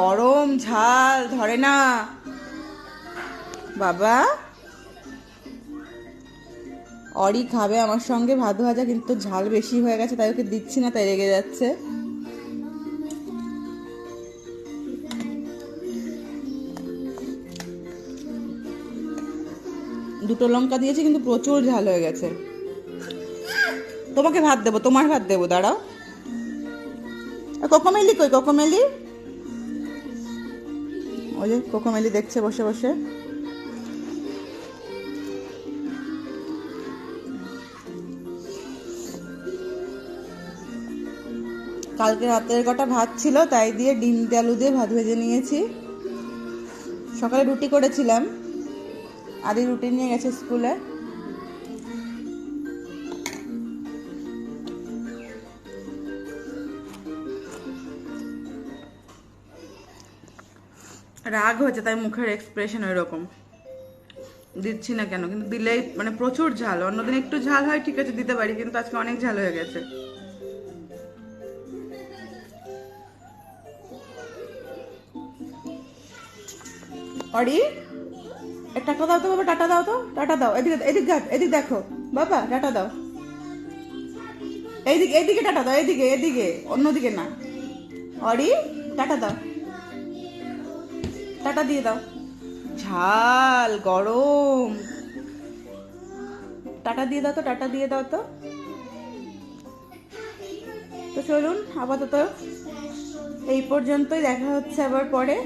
গরম ঝাল, ধরে না। বাবা, অরি খাবে আমার সঙ্গে ভাত ভাজা, কিন্তু ঝাল বেশি হয়ে গেছে, তাই ওকে দিচ্ছি না, তাই রেগে যাচ্ছে। দুটো লঙ্কা দিয়েছি, কিন্তু প্রচুর ঝাল হয়ে গেছে। তোমাকে ভাত দেবো, তোমার ভাত দেবো, দাঁড়াও। কোকোমেলি কই, কোকোমেলি? ওই যে কোকোমেলি দেখছে বসে বসে। কালকে রাতের কটা ভাত ছিল, তাই দিয়ে ডিম আলু দিয়ে ভাত ভেজে নিয়েছি। সকালে রুটি করেছিলাম, আদি রুটি নিয়ে গেছে স্কুলে। রাগ হয়েছে, তাই মুখের এক্সপ্রেশন ওই রকম দিচ্ছি না কেন, কিন্তু দিলেই মানে প্রচুর ঝাল, অন্যদিন একটু ঝাল হয়, ঠিক আছে, দিতে পারি, কিন্তু আজকে অনেক ঝাল হয়ে গেছে। অরি টাটা দাও তো বাবা, টাটা দাও তো, টাটা দাও, এদিকে, এদিক এদিক দেখো, বাবা, টাটা দাও। এইদিকে এইদিকে টাটা দাও, এদিকে এদিকে, অন্যদিকে না। অরি, টাটা দাও। টাটা দিয়ে দাও। ঝাল, গরম। টাটা দিয়ে দাও তো, টাটা দিয়ে দাও তো। তো চলুন, আপাতত এই পর্যন্তই দেখা হচ্ছে আবার পরে।